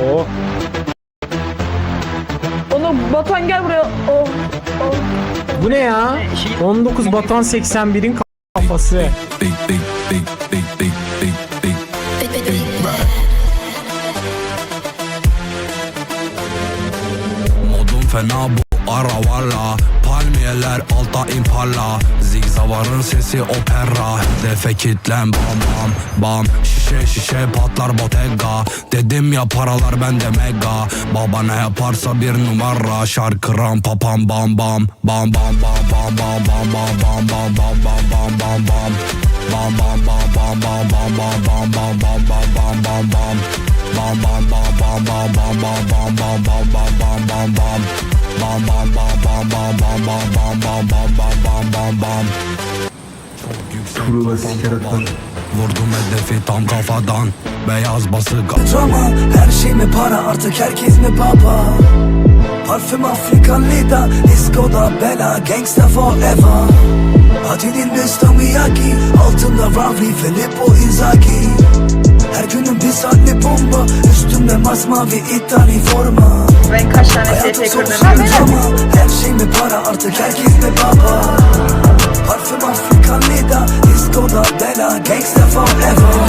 Oh. Oğlum Batuhan gel buraya. Oh. oh. Bu ne ya? 19 Batuhan 81'in kafası. Modum fena bu ara valla Palmiyeler alta impala Zigzavarın sesi opera Hedefe kitlen bam bam bam Şişe şişe patlar bottega Dedim ya paralar bende mega Baba ne yaparsa bir numara Şarkı ram pa pam bam bam Bam bam bam bam bam bam bam bam bam bam bam bam bam bam Bam bam bam bam bam bam bam bam bam bam bam bam bam Bam bam bam bam bam bam bam bam bam bam bam bam bam Bam bam bam bam bam bam bam bam bam bam bam bam bam bam. Vurdum hedefi tam kafadan Beyaz bası Drama her şey mi para artık herkes mi baba Parfüm Afrikan Lida Diskoda bela gangsta forever Adinin Mr. Miyagi Altında Ravi Filippo Inzaghi Her günün bir saatli bomba. Üstümde masmavi İtali forma. Ben kaç tane sonsuz kırdım. Her şey mi para? Artık herkes mi baba? Parfüm Afrikan Lida Diskoda bela gangsta forever.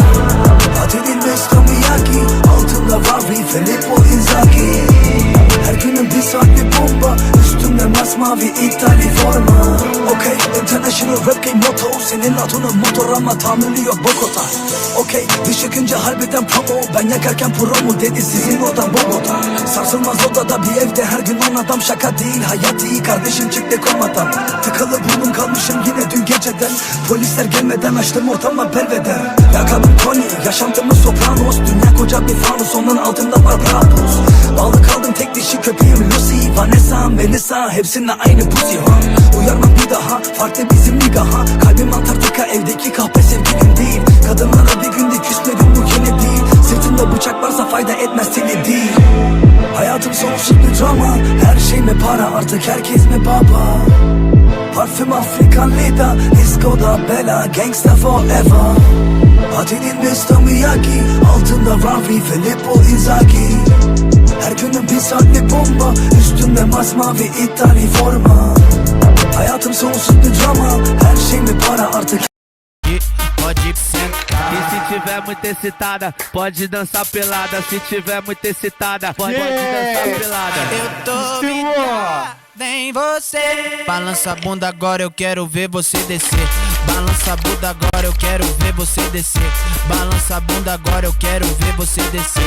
Adinin Mr. Miyagi Altında Ravi Filippo Inzaghi. Her günün bir saatli bomba. Üstümde masmavi İtali forma Okey international rap game motto Senin adının motor ama tahammülü yok Bogota Okey bir çıkınca harbiden promo Ben yakarken promo dedi sizin odan Bogota Sarsılmaz odada bir evde her gün on adam şaka değil Hayat iyi kardeşim çıktı komadan. Tıkalı burnum kalmışım yine dün geceden. Polisler gelmeden açtım ortama belveder Yakalım Tony yaşantımız sopranos Dünya koca bir fanus onun altında var Brabus dişi köpeğim Lucy Vanessa, Melissa hepsinde aynı pussy ha. Uyarmam bir daha farklı bizim nigaha. Kalbim Antarktika evdeki kahpe sevgilim değil. Kadınlara bir günde küsmedim bu yeni değil. Sırtında bıçak varsa fayda etmez seni değil. Hayatım sonsuz bir drama Her şey mi para? Artık herkes mi baba? Parfüm Afrikan Lida Diskoda bela gangsta forever. Adinin Mr. Miyagi Altında Ravi Filippo Inzaghi Her bir bomba Üstümde masmavi forma Hayatım sonsuz bir drama Her şey mi para artık Pode sentar. E se tiver muito excitada, pode dançar pelada. Se tiver muito excitada, pode, pode dançar pelada. Eu tô em você. Balança a bunda agora, eu quero ver você descer. Balança a bunda agora, eu quero ver você descer. Balança a bunda agora, eu quero ver você descer.